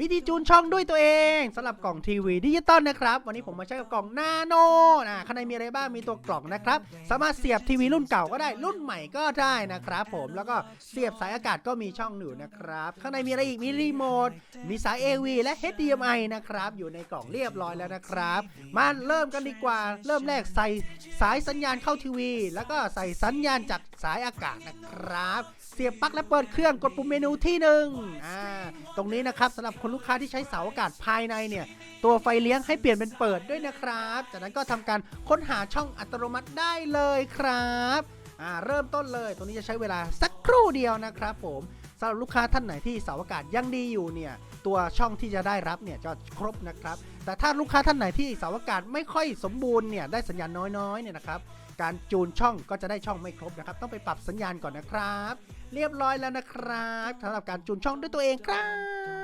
วิธีจูนช่องด้วยตัวเองสำหรับกล่องทีวีดิจิตอลนะครับ วันนี้ผมมาใช้กับกล่องนาโนนะข้างในมีอะไรบ้างมีตัวกล่องนะครับ สามารถเสียบทีวีรุ่นเก่าก็ได้รุ่นใหม่ก็ได้นะครับผมแล้วก็เสียบสายอากาศก็มีช่องอยู่นะครับข้างในมีอะไรอีกมีรีโมทมีสาย AV และ HDMI นะครับอยู่ในกล่องเรียบร้อยแล้วนะครับ มาเริ่มกันดีกว่า เริ่มแรกใส่สายสัญญาณเข้าทีวี แล้วก็ใส่สัญญาณจากสายอากาศนะครับ เสียบปลั๊กและเปิดเครื่องกดปุ่มเมนูที่หนึ่งอ่าตรงนี้นะครับสำหรับหรับคนลูกค้าที่ใช้เสาอากาศภายในเนี่ย ตัวไฟเลี้ยงให้เปลี่ยนเป็นเปิดด้วยนะครับ จากนั้นก็ทำการค้นหาช่องอัตโนมัติได้เลยครับเริ่มต้นเลยตรงนี้จะใช้เวลาสักครู่เดียวนะครับผมสำหรับลูกค้าท่านไหนที่เสาอากาศยังดีอยู่เนี่ย ตัวช่องที่จะได้รับเนี่ยจะครบนะครับ แต่ถ้าลูกค้าท่านไหนที่เสาอากาศไม่ค่อยสมบูรณ์เนี่ยได้สัญญาณน้อยๆเนี่ยนะครับการจูนช่องก็จะได้ช่องไม่ครบนะครับ ต้องไปปรับสัญญาณก่อนนะครับ เรียบร้อยแล้วนะครับสำหรับการจูนช่องด้วยตัวเองครับ